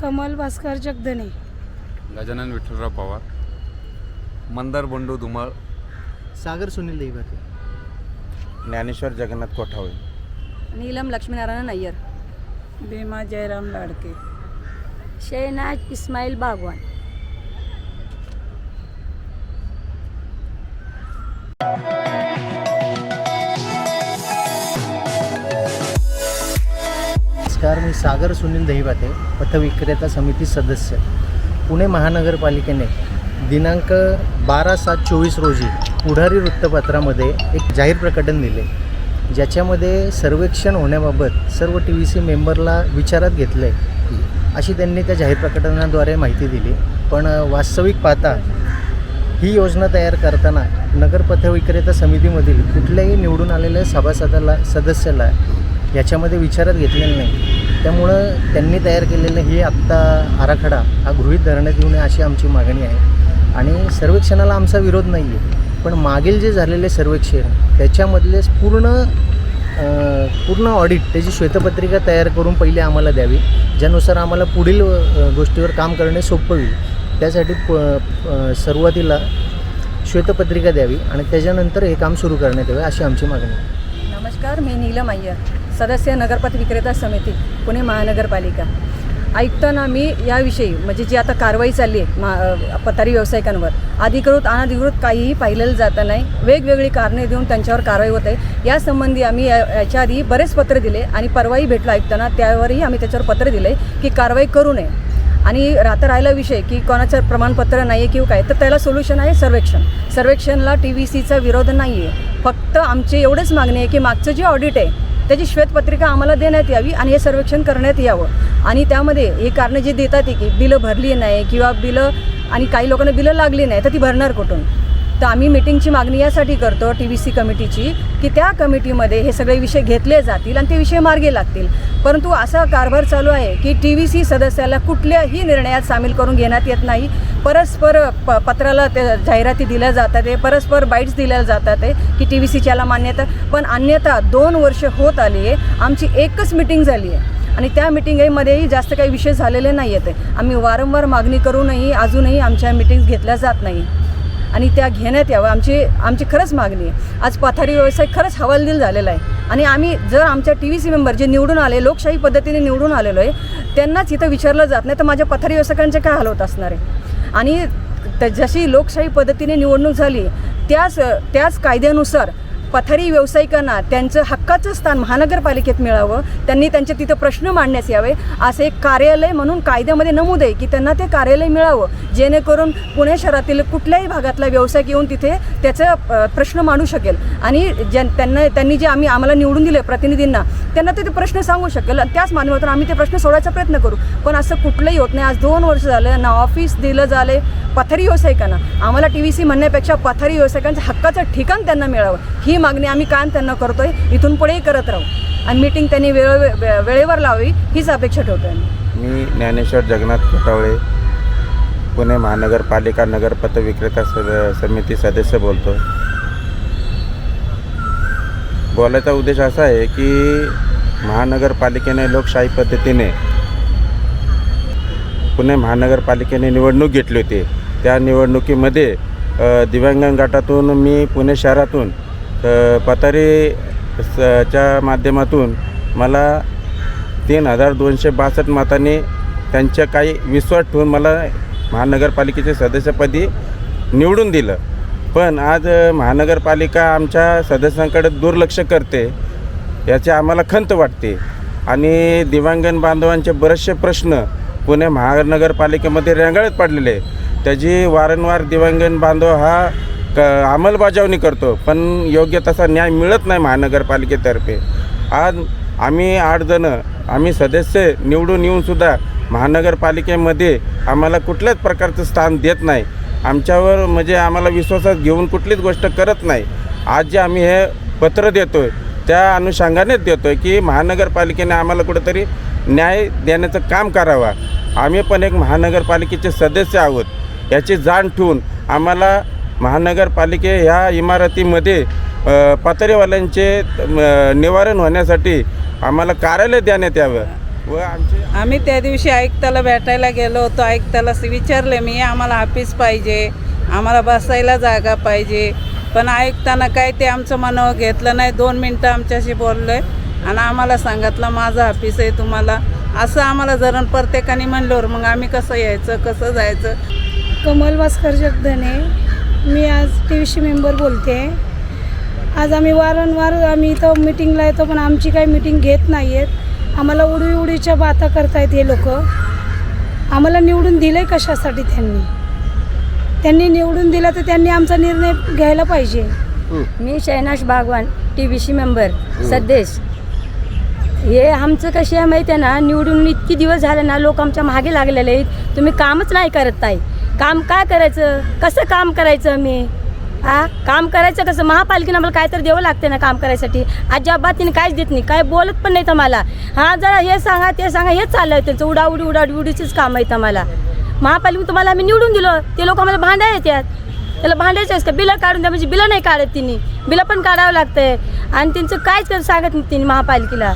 कोमल भास्कर जगदणे. गजानन विठ्ठलराव पवार. मंदार बंडू धुमाळ. सागर सुनील देवते ज्ञानेश्वर जगन्नाथ कोठावळे. नीलम लक्ष्मीनारायण अय्यर भीमा जयराम लाडके. शहनाज इस्माईल बागवान. नमस्कार मी सागर सुनील दहिवाते पथविक्रेता समिती सदस्य. पुणे महानगरपालिकेने दिनांक बारा सात चोवीस रोजी पुढारी वृत्तपत्रामध्ये एक जाहीर प्रकटन दिले. ज्याच्यामध्ये सर्वेक्षण होण्याबाबत सर्व टी व्ही सी मेंबरला विचारात घेतलं. आहे अशी त्यांनी त्या जाहीर प्रकटनाद्वारे माहिती दिली. पण वास्तविक पाहता ही योजना तयार करताना नगर पथविक्रेता समितीमधील कुठल्याही निवडून आलेल्या सभासदाला सदस्याला याच्यामध्ये विचारात घेतलेलं नाही. त्यामुळं त्यांनी तयार केलेलं हे आत्ता आराखडा हा गृहीत धरण्यात येऊ नये अशी आमची मागणी आहे. आणि सर्वेक्षणाला आमचा विरोध नाही आहे पण मागील जे झालेले सर्वेक्षण त्याच्यामधले पूर्ण पूर्ण ऑडिट त्याची श्वेतपत्रिका तयार करून पहिले आम्हाला द्यावी. ज्यानुसार आम्हाला पुढील गोष्टीवर काम करणे सोपं होईल. त्यासाठी प सुरुवातीला श्वेतपत्रिका द्यावी आणि त्याच्यानंतर हे काम सुरू करण्यात यावे अशी आमची मागणी आहे. नमस्कार मी नीलम अय्यर. सदस्य नगरपथ विक्रेता समिती पुणे महानगरपालिका. ऐकताना मी याविषयी म्हणजे जी आता कारवाई चालली आहे मा पतारी व्यावसायिकांवर अधिकृत अनधिकृत काहीही पाहिलेलं जातं नाही. वेगवेगळी कारणे देऊन त्यांच्यावर कारवाई होत आहे. यासंबंधी आम्ही या- याच्या आधी बरेच पत्र दिले आणि परवाही भेटलो ऐकताना त्यावरही आम्ही त्याच्यावर पत्र दिले की कारवाई करू नये. आणि राहता राहिला विषय की कोणाचं प्रमाणपत्र नाही आहे किंवा काय तर त्याला सोल्युशन आहे सर्वेक्षण. सर्वेक्षणला टी व्ही सीचा विरोध नाही आहे फक्त आमची एवढंच मागणी आहे की मागचं जे ऑडिट आहे त्याची श्वेतपत्रिका आम्हाला देण्यात यावी आणि हे सर्वेक्षण करण्यात यावं. आणि त्यामध्ये हे कारणं जे देतात आहे की बिलं भरली नाही किंवा बिलं आणि काही लोकांना बिलं लागली नाही तर ती भरणार कुठून? तर आम्ही मिटिंगची मागणी यासाठी करतो टी व्ही सी कमिटीची की त्या कमिटीमध्ये हे सगळे विषय घेतले जातील आणि ते विषय मार्गे लागतील. परंतु असा कारभार चालू आहे की टी व्ही सी सदस्याला कुठल्याही निर्णयात सामील करून घेण्यात येत नाही. परस्पर प पत्राला ते जाहिराती दिल्या जातात आहे परस्पर बाईट्स दिल्या जातात आहे की टी व्ही सीच्याला मान्यता. पण अन्यथा दोन वर्ष होत आली आहे आमची एकच मिटिंग झाली आहे. आणि त्या मिटिंगमध्येही जास्त काही विषय झालेले नाही आहेत आम्ही वारंवार मागणी करूनही अजूनही आमच्या मिटिंग्स घेतल्या जात नाही. आणि त्या घेण्यात यावं. आमची आमची खरंच मागणी आहे. आज पथारी व्यवसाय खरंच हवालदिल झालेला आहे. आणि आम्ही जर आमच्या टी व्ही सी मेंबर जे निवडून आले लोकशाही पद्धतीने निवडून आलेलो आहे त्यांनाच इथं विचारलं जात नाही तर माझ्या पथारी व्यवसायांचे काय हालत असणार आहे? आणि त्या जशी लोकशाही पद्धतीने निवडणूक झाली त्याच त्याच कायद्यानुसार पथारी व्यावसायिकांना त्यांचं हक्काचं स्थान महानगरपालिकेत मिळावं त्यांनी त्यांचे तिथं प्रश्न मांडण्यास यावे असं एक कार्यालय म्हणून कायद्यामध्ये नमूद आहे की त्यांना ते कार्यालय मिळावं. जेणेकरून पुणे शहरातील कुठल्याही भागातला व्यावसायिक येऊन तिथे त्याचं प्रश्न मांडू शकेल. आणि ज्या त्यांना त्यांनी जे आम्ही आम्हाला निवडून दिले प्रतिनिधींना त्यांना ते ते प्रश्न सांगू शकेल. आणि त्याच माध्यमातून आम्ही ते प्रश्न सोडायचा प्रयत्न करू. पण असं कुठलंही होत नाही. आज दोन वर्ष झालं ना ऑफिस दिलं झाले पथारी व्यावसायिकांना. आम्हाला टी व्ही सी म्हणण्यापेक्षा पथारी व्यावसायिकांचं हक्काचं ठिकाण त्यांना मिळावं. ही मागणी आम्ही कायम त्यांना करतोय. इथून पुढेही करत राहू. आणि मीटिंग त्यांनी वेळ वे- वेळेवर लावावी हीच अपेक्षा ठेवतोय मी ज्ञानेश्वर जगन्नाथ कोठावळे पुणे महानगरपालिका नगरपथ विक्रेता समिती सदस्य बोलतो बोलायचा उद्देश असा आहे की महानगरपालिकेने लोकशाही पद्धतीने पुणे महानगरपालिकेने निवडणूक घेतली होती. त्या निवडणुकीमध्ये दिव्यांगण दिव्यांगन गटातून मी पुणे शहरातून पतारी च्या माध्यमातून मला तीन हजार दोनशे बासष्ट मतांनी त्यांच्या काही विश्वास ठेवून मला महानगरपालिकेचे सदस्यपदी निवडून दिलं. पण आज महानगरपालिका आमच्या सदस्यांकडे दुर्लक्ष करते याची आम्हाला खंत वाटते. आणि दिव्यांगन बांधवांचे बरेचसे प्रश्न पुणे महानगरपालिकेमध्ये रेंगाळत पडलेले त्याची वारंवार दिव्यांगन बांधव हा क अंमलबजावणी करतो पण योग्य तसा न्याय मिळत नाही महानगरपालिकेतर्फे. आज आम्ही आठ जणं आम्ही सदस्य निवडून येऊनसुद्धा महानगरपालिकेमध्ये आम्हाला कुठल्याच प्रकारचं स्थान देत नाही. आमच्यावर म्हणजे आम्हाला विश्वासात घेऊन कुठलीच गोष्ट करत नाही. आज जे आम्ही हे पत्र देतो आहे त्या अनुषंगानेच देतो आहे की महानगरपालिकेने आम्हाला कुठंतरी न्याय देण्याचं काम करावा. आम्ही पण एक महानगरपालिकेचे सदस्य आहोत. याची जाण ठेवून आम्हाला महानगरपालिके ह्या इमारतीमध्ये अ, पत्रेवाल्यांचे निवारण होण्यासाठी आम्हाला कार्यालय देण्यात यावं. व आमचे? आम्ही त्या दिवशी आयुक्ताला भेटायला गेलो होतो. आयुक्ताला विचारले मी आम्हाला ऑफिस पाहिजे आम्हाला बसायला जागा पाहिजे. पण आयुक्तानं काय ते आमचं मनावर घेतलं नाही. दोन मिनटं आमच्याशी बोलले आणि आम्हाला सांगितलं माझं ऑफिस आहे तुम्हाला. असं आम्हाला जरण प्रत्येकाने म्हणल्यावर मग आम्ही कसं यायचं कसं जायचं? कमल भास्कर जगधने मी आज टी व्ही सी मेंबर बोलते. आज आम्ही वारंवार आम्ही इथं मिटिंगला येतो पण आमची काही मिटिंग घेत नाही आहेत आम्हाला उडी उडीच्या बाता करतायत हे लोक. आम्हाला निवडून दिलं आहे कशासाठी त्यांनी? त्यांनी निवडून दिलं तर त्यांनी आमचा निर्णय घ्यायला पाहिजे. मी Shainash Bagwan T V C member सदेश हे आमचं कशी आहे माहिती आहे ना? निवडून इतकी दिवस झाले ना लोक आमच्या मागे लागलेले आहेत. तुम्ही कामच नाही करत ताई. काम काय करायचं? कसं काम करायचं मी आ काम करायचं कसं महापालिकेनं आम्हाला काय तर द्यावं लागते ना काम करायसाठी. अजिबात तिने काहीच देत नाही काय बोलत पण नाही आम्हाला. हां जरा हे सांगा ते सांगा हेच चाललं आहे त्यांचं उडाउडी उडाउडीचीच काम आहेत आम्हाला. महापालिका तुम्हाला आम्ही निवडून दिलं ते लोक आम्हाला भांडा येतात. त्याला भांडायचं असतं बिलं काढून द्या म्हणजे बिलं नाही काढत तिने. बिलं पण काढावं लागतंय. आणि त्यांचं काहीच सांगत नाही तिने महापालिकेला.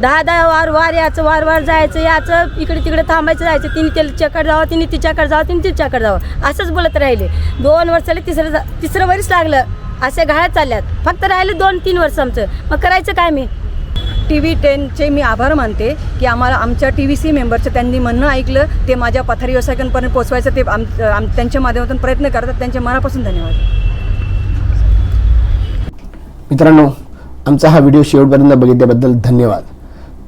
दहा दहा वार वार याचं वार वार जायचं याचं इकडे तिकडे थांबायचं जायचं. तिने त्याच्याकडे जावं तिने तिच्याकडे जावं तिने तिच्याकडे जावं. असंच बोलत राहिले. दोन वर्ष झाले तिसरं जा- तिसरं वरीच लागलं. असे घाळ्यात चालल्यात. फक्त राहिले दोन तीन वर्ष आमचं. मग करायचं काय मी? टी व्ही टेनचे मी आभार मानते की आम्हाला आमच्या टी व्ही सी मेंबरचं त्यांनी म्हणणं ऐकलं. ते माझ्या पथारी व्यावसायिकांपर्यंत पोचवायचं ते आम आम त्यांच्या माध्यमातून प्रयत्न करतात. त्यांच्या मनापासून धन्यवाद. मित्रांनो आमचा हा व्हिडिओ शेवटपर्यंत बघितल्याबद्दल धन्यवाद.